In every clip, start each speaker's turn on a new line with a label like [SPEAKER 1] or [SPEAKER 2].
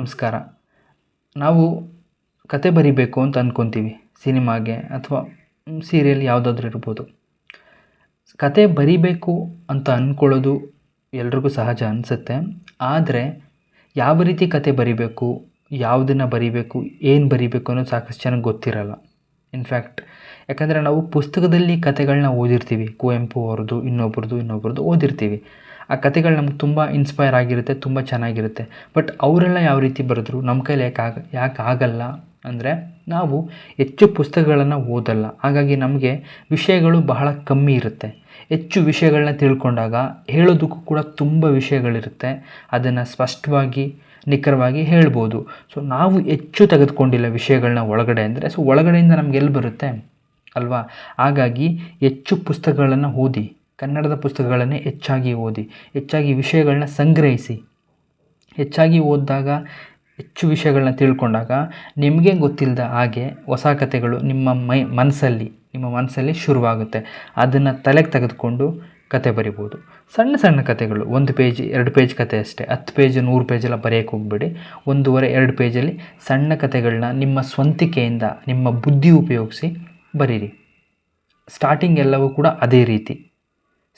[SPEAKER 1] ನಮಸ್ಕಾರ. ನಾವು ಕತೆ ಬರಿಬೇಕು ಅಂತ ಅಂದ್ಕೊತೀವಿ ಸಿನಿಮಾಗೆ ಅಥವಾ ಸೀರಿಯಲ್ ಯಾವುದಾದ್ರೂ ಇರ್ಬೋದು. ಕತೆ ಬರಿಬೇಕು ಅಂತ ಅಂದ್ಕೊಳ್ಳೋದು ಎಲ್ರಿಗೂ ಸಹಜ ಅನಿಸುತ್ತೆ. ಆದರೆ ಯಾವ ರೀತಿ ಕತೆ ಬರಿಬೇಕು, ಯಾವುದನ್ನು ಬರಿಬೇಕು, ಏನು ಬರಿಬೇಕು ಅನ್ನೋದು ಸಾಕಷ್ಟು ಜನಕ್ಕೆ ಗೊತ್ತಿರಲ್ಲ. ಇನ್ಫ್ಯಾಕ್ಟ್ ಯಾಕಂದರೆ ನಾವು ಪುಸ್ತಕದಲ್ಲಿ ಕತೆಗಳನ್ನ ಓದಿರ್ತೀವಿ. ಕುವೆಂಪು ಅವ್ರದ್ದು ಇನ್ನೊಬ್ರದ್ದು ಇನ್ನೊಬ್ರದ್ದು ಓದಿರ್ತೀವಿ. ಆ ಕತೆಗಳು ನಮ್ಗೆ ತುಂಬ ಇನ್ಸ್ಪೈರ್ ಆಗಿರುತ್ತೆ, ತುಂಬ ಚೆನ್ನಾಗಿರುತ್ತೆ. ಬಟ್ ಅವರೆಲ್ಲ ಯಾವ ರೀತಿ ಬರೆದ್ರು? ನಮ್ಮ ಕೈಲಿ ಯಾಕೆ ಆಗ, ಯಾಕೆ ಆಗಲ್ಲ? ಅಂದರೆ ನಾವು ಹೆಚ್ಚು ಪುಸ್ತಕಗಳನ್ನು ಓದಲ್ಲ. ಹಾಗಾಗಿ ನಮಗೆ ವಿಷಯಗಳು ಬಹಳ ಕಮ್ಮಿ ಇರುತ್ತೆ. ಹೆಚ್ಚು ವಿಷಯಗಳನ್ನ ತಿಳ್ಕೊಂಡಾಗ ಹೇಳೋದಕ್ಕೂ ಕೂಡ ತುಂಬ ವಿಷಯಗಳಿರುತ್ತೆ. ಅದನ್ನು ಸ್ಪಷ್ಟವಾಗಿ, ನಿಖರವಾಗಿ ಹೇಳ್ಬೋದು. ಸೊ ನಾವು ಹೆಚ್ಚು ತೆಗೆದುಕೊಂಡಿಲ್ಲ ವಿಷಯಗಳನ್ನ ಒಳಗಡೆ ಅಂದರೆ ಸೊ ಒಳಗಡೆಯಿಂದ ನಮ್ಗೆ ಎಲ್ಲಿ ಬರುತ್ತೆ? ಅಲ್ವಾ? ಹಾಗಾಗಿ ಹೆಚ್ಚು ಪುಸ್ತಕಗಳನ್ನು ಓದಿ, ಕನ್ನಡದ ಪುಸ್ತಕಗಳನ್ನೇ ಹೆಚ್ಚಾಗಿ ಓದಿ, ಹೆಚ್ಚಾಗಿ ವಿಷಯಗಳನ್ನ ಸಂಗ್ರಹಿಸಿ. ಹೆಚ್ಚಾಗಿ ಓದಿದಾಗ ಹೆಚ್ಚು ವಿಷಯಗಳನ್ನ ತಿಳ್ಕೊಂಡಾಗ ನಿಮಗೆ ಗೊತ್ತಿಲ್ಲದ ಹಾಗೆ ಹೊಸ ಕಥೆಗಳು ನಿಮ್ಮ ಮೈ ಮನಸ್ಸಲ್ಲಿ ನಿಮ್ಮ ಮನಸ್ಸಲ್ಲಿ ಶುರುವಾಗುತ್ತೆ. ಅದನ್ನು ತಲೆಗೆ ತೆಗೆದುಕೊಂಡು ಕತೆ ಬರಿಬೋದು. ಸಣ್ಣ ಸಣ್ಣ ಕತೆಗಳು ಒಂದು ಪೇಜ್, ಎರಡು ಪೇಜ್ ಕತೆ ಅಷ್ಟೇ. ಹತ್ತು ಪೇಜ್, ನೂರು ಪೇಜೆಲ್ಲ ಬರೆಯೋಕ್ಕೆ ಹೋಗ್ಬೇಡಿ. ಒಂದೂವರೆ, ಎರಡು ಪೇಜಲ್ಲಿ ಸಣ್ಣ ಕತೆಗಳನ್ನ ನಿಮ್ಮ ಸ್ವಂತಿಕೆಯಿಂದ, ನಿಮ್ಮ ಬುದ್ಧಿ ಉಪಯೋಗಿಸಿ ಬರೀರಿ. ಸ್ಟಾರ್ಟಿಂಗ್ ಎಲ್ಲವೂ ಕೂಡ ಅದೇ ರೀತಿ.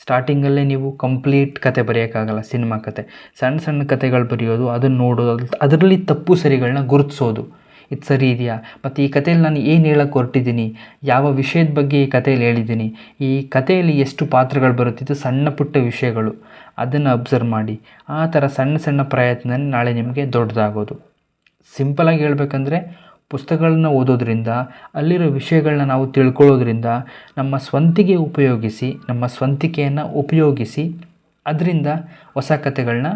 [SPEAKER 1] ಸ್ಟಾರ್ಟಿಂಗಲ್ಲೇ ನೀವು ಕಂಪ್ಲೀಟ್ ಕತೆ ಬರೆಯೋಕ್ಕಾಗಲ್ಲ ಸಿನಿಮಾ ಕತೆ. ಸಣ್ಣ ಸಣ್ಣ ಕತೆಗಳು ಬರೆಯೋದು ಅದನ್ನು ನೋಡೋದು ಅದರಲ್ಲಿ ತಪ್ಪು ಸರಿಗಳನ್ನ ಗುರುತಿಸೋದು. ಇದು ಸರಿ ಇದೆಯಾ? ಮತ್ತು ಈ ಕಥೆಯಲ್ಲಿ ನಾನು ಏನು ಹೇಳಕ್ಕೆ ಹೊರಟಿದ್ದೀನಿ ಯಾವ ವಿಷಯದ ಬಗ್ಗೆ ಈ ಕಥೆಯಲ್ಲಿ ಹೇಳಿದ್ದೀನಿ ಈ ಕಥೆಯಲ್ಲಿ ಎಷ್ಟು ಪಾತ್ರಗಳು ಬರುತ್ತಿದ್ದು ಸಣ್ಣ ಪುಟ್ಟ ವಿಷಯಗಳು. ಅದನ್ನು ಅಬ್ಸರ್ವ್ ಮಾಡಿ. ಆ ಥರ ಸಣ್ಣ ಸಣ್ಣ ಪ್ರಯತ್ನ ನಾಳೆ ನಿಮಗೆ ದೊಡ್ಡದಾಗೋದು. ಸಿಂಪಲಾಗಿ ಹೇಳಬೇಕಂದ್ರೆ ಪುಸ್ತಕಗಳನ್ನ ಓದೋದ್ರಿಂದ, ಅಲ್ಲಿರೋ ವಿಷಯಗಳನ್ನ ನಾವು ತಿಳ್ಕೊಳ್ಳೋದ್ರಿಂದ, ನಮ್ಮ ಸ್ವಂತಿಗೆ ಉಪಯೋಗಿಸಿ, ನಮ್ಮ ಸ್ವಂತಿಕೆಯನ್ನು ಉಪಯೋಗಿಸಿ ಅದರಿಂದ ಹೊಸ ಕಥೆಗಳನ್ನ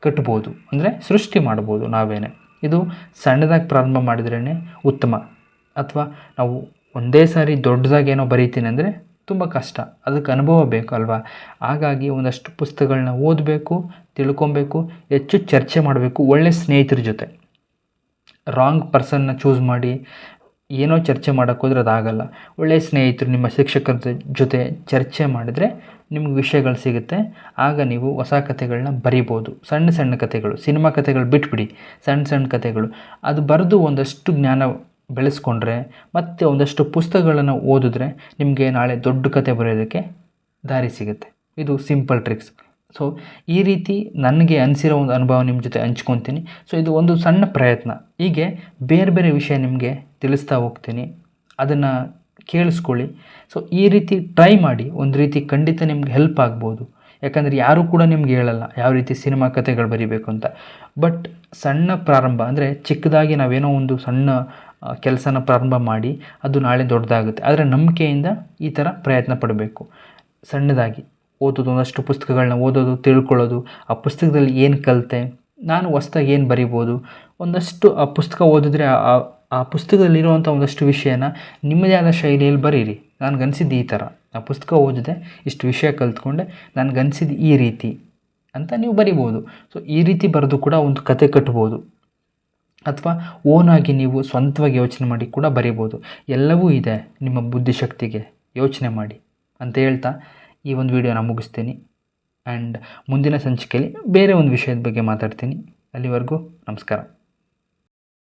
[SPEAKER 1] ಕಟ್ಬೋದು. ಅಂದರೆ ಸೃಷ್ಟಿ ಮಾಡ್ಬೋದು ನಾವೇನೆ. ಇದು ಸಣ್ಣದಾಗಿ ಪ್ರಾರಂಭ ಮಾಡಿದ್ರೇ ಉತ್ತಮ. ಅಥವಾ ನಾವು ಒಂದೇ ಸಾರಿ ದೊಡ್ಡದಾಗಿ ಏನೋ ಬರೀತೀನಿ ಅಂದರೆ ತುಂಬ ಕಷ್ಟ. ಅದಕ್ಕೆ ಅನುಭವ ಬೇಕು ಅಲ್ವಾ? ಹಾಗಾಗಿ ಒಂದಷ್ಟು ಪುಸ್ತಕಗಳನ್ನ ಓದಬೇಕು, ತಿಳ್ಕೊಬೇಕು, ಹೆಚ್ಚು ಚರ್ಚೆ ಮಾಡಬೇಕು ಒಳ್ಳೆಯ ಸ್ನೇಹಿತರ ಜೊತೆ. ರಾಂಗ್ ಪರ್ಸನ್ನ ಚೂಸ್ ಮಾಡಿ ಏನೋ ಚರ್ಚೆ ಮಾಡೋಕ್ಕೋದ್ರೆ ಅದಾಗಲ್ಲ ಒಳ್ಳೆಯ ಸ್ನೇಹಿತರು, ನಿಮ್ಮ ಶಿಕ್ಷಕರ ಜೊತೆ ಚರ್ಚೆ ಮಾಡಿದರೆ ನಿಮ್ಗೆ ವಿಷಯಗಳು ಸಿಗುತ್ತೆ. ಆಗ ನೀವು ಹೊಸ ಕಥೆಗಳನ್ನ ಬರಿಬೋದು. ಸಣ್ಣ ಸಣ್ಣ ಕಥೆಗಳು, ಸಿನಿಮಾ ಕಥೆಗಳು ಬಿಟ್ಬಿಡಿ. ಸಣ್ಣ ಸಣ್ಣ ಕಥೆಗಳು. ಅದು ಬರೆದು ಒಂದಷ್ಟು ಜ್ಞಾನ ಬೆಳೆಸ್ಕೊಂಡ್ರೆ ಮತ್ತು ಒಂದಷ್ಟು ಪುಸ್ತಕಗಳನ್ನು ಓದಿದ್ರೆ ನಿಮಗೆ ನಾಳೆ ದೊಡ್ಡ ಕತೆ ಬರೆಯೋದಕ್ಕೆ ದಾರಿ ಸಿಗುತ್ತೆ. ಇದು ಸಿಂಪಲ್ ಟ್ರಿಕ್ಸ್ ಸೊ ಈ ರೀತಿ ನನಗೆ ಅನಿಸಿರೋ ಒಂದು ಅನುಭವ ನಿಮ್ಮ ಜೊತೆ ಹಂಚ್ಕೊತೀನಿ. ಸೊ ಇದು ಒಂದು ಸಣ್ಣ ಪ್ರಯತ್ನ. ಹೀಗೆ ಬೇರೆ ಬೇರೆ ವಿಷಯ ನಿಮಗೆ ತಿಳಿಸ್ತಾ ಹೋಗ್ತೀನಿ. ಅದನ್ನು ಕೇಳಿಸ್ಕೊಳ್ಳಿ. ಸೊ ಈ ರೀತಿ ಟ್ರೈ ಮಾಡಿ, ಒಂದು ರೀತಿ ಖಂಡಿತ ನಿಮ್ಗೆ ಹೆಲ್ಪ್ ಆಗ್ಬೋದು. ಯಾಕಂದರೆ ಯಾರೂ ಕೂಡ ನಿಮ್ಗೆ ಹೇಳಲ್ಲ ಯಾವ ರೀತಿ ಸಿನಿಮಾ ಕಥೆಗಳು ಬರೀಬೇಕು ಅಂತ. ಬಟ್ ಸಣ್ಣ ಪ್ರಾರಂಭ, ಅಂದರೆ ಚಿಕ್ಕದಾಗಿ ನಾವೇನೋ ಒಂದು ಸಣ್ಣ ಕೆಲಸನ ಪ್ರಾರಂಭ ಮಾಡಿ, ಅದು ನಾಳೆ ದೊಡ್ಡದಾಗುತ್ತೆ. ಆದರೆ ನಂಬಿಕೆಯಿಂದ ಈ ಥರ ಪ್ರಯತ್ನ ಪಡಬೇಕು. ಸಣ್ಣದಾಗಿ. ಓದೋದು, ಒಂದಷ್ಟು ಪುಸ್ತಕಗಳನ್ನ ಓದೋದು, ತಿಳ್ಕೊಳ್ಳೋದು, ಆ ಪುಸ್ತಕದಲ್ಲಿ ಏನು ಕಲಿತೆ, ನಾನು ಹೊಸ್ದಾಗಿ ಏನು ಬರಿಬೋದು, ಒಂದಷ್ಟು ಆ ಪುಸ್ತಕ ಓದಿದ್ರೆ ಆ ಪುಸ್ತಕದಲ್ಲಿರುವಂಥ ಒಂದಷ್ಟು ವಿಷಯನ ನಿಮ್ಮದೇ ಆದ ಶೈಲಿಯಲ್ಲಿ ಬರೀರಿ. ನನಗನ್ಸಿದ್ದು ಈ ಥರ ಆ ಪುಸ್ತಕ ಓದಿದೆ, ಇಷ್ಟು ವಿಷಯ ಕಲ್ತ್ಕೊಂಡೆ ನನಗನ್ಸಿದ್ದು ಈ ರೀತಿ ಅಂತ ನೀವು ಬರಿಬೋದು. ಸೊ ಈ ರೀತಿ ಬರೆದು ಕೂಡ ಒಂದು ಕತೆ ಕಟ್ಬೋದು. ಅಥವಾ ಓನಾಗಿ ನೀವು ಸ್ವಂತವಾಗಿ ಯೋಚನೆ ಮಾಡಿ ಕೂಡ ಬರಿಬೋದು. ಎಲ್ಲವೂ ಇದೆ ನಿಮ್ಮ ಬುದ್ಧಿಶಕ್ತಿಗೆ. ಯೋಚನೆ ಮಾಡಿ. ಅಂತ ಹೇಳ್ತಾ ಈ ಒಂದು ವಿಡಿಯೋನ ಮುಗಿಸ್ತೀನಿ. ಆ್ಯಂಡ್ ಮುಂದಿನ ಸಂಚಿಕೆಯಲ್ಲಿ ಬೇರೆ ಒಂದು ವಿಷಯದ ಬಗ್ಗೆ ಮಾತಾಡ್ತೀನಿ. ಅಲ್ಲಿವರೆಗೂ ನಮಸ್ಕಾರ.